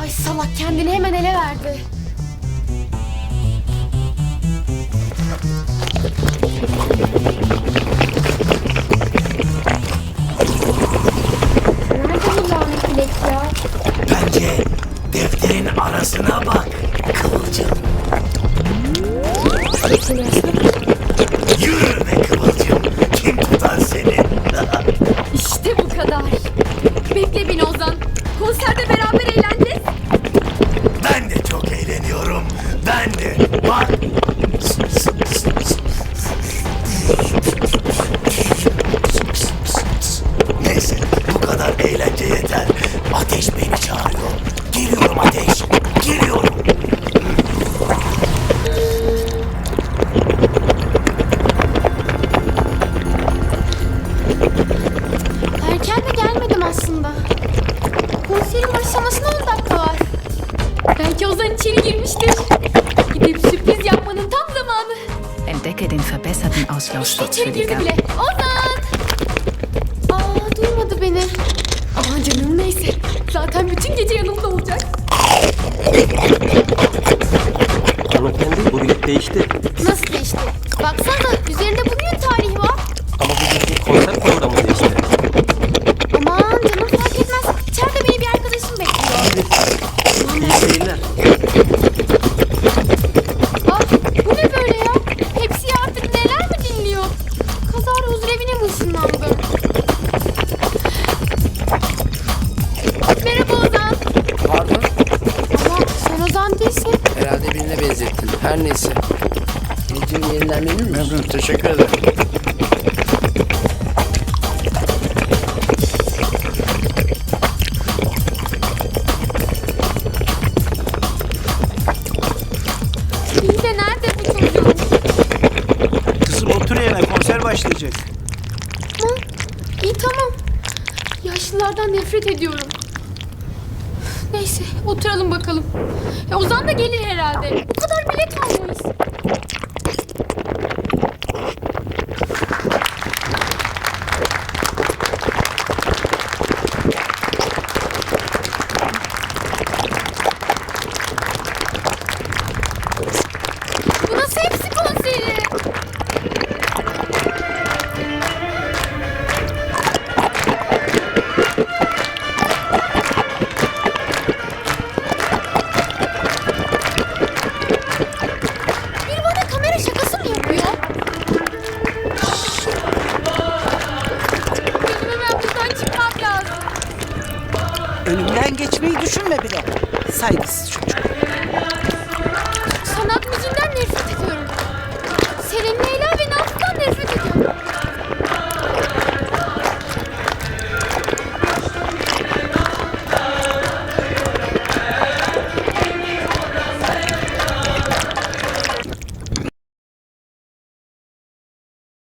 Ay salak kendini hemen ele verdi. Nerede bu lanet bilek ya? Bence defterin arasına bak Bandit. Mark. Belki Ozan içeri girmiştir. Gidip sürpriz yapmanın tam zamanı. Entdecke den verbesserten İşte Auslaufschutz içeri für die girdi bile. Ozan! Aa duymadı beni. Aman canım neyse. Zaten bütün gece yanımda olacak. Ah bu ne böyle ya? Hepsi artık neler mi dinliyor? Kazara huzurevine mi ışınlandı? Merhaba Ozan. Pardon, Ama sen Ozan değilsin. herhalde birine benzettin. Her neyse. Videoyu yeniden verir misin? Memnun, teşekkür ederim. Başlayacak. Hı? İyi tamam. Yaşlılardan nefret ediyorum. Neyse oturalım bakalım. E, Ozan da gelir herhalde. Bu kadar bilet almayız. Önümden geçmeyi düşünme bile. Saygısız çocuk.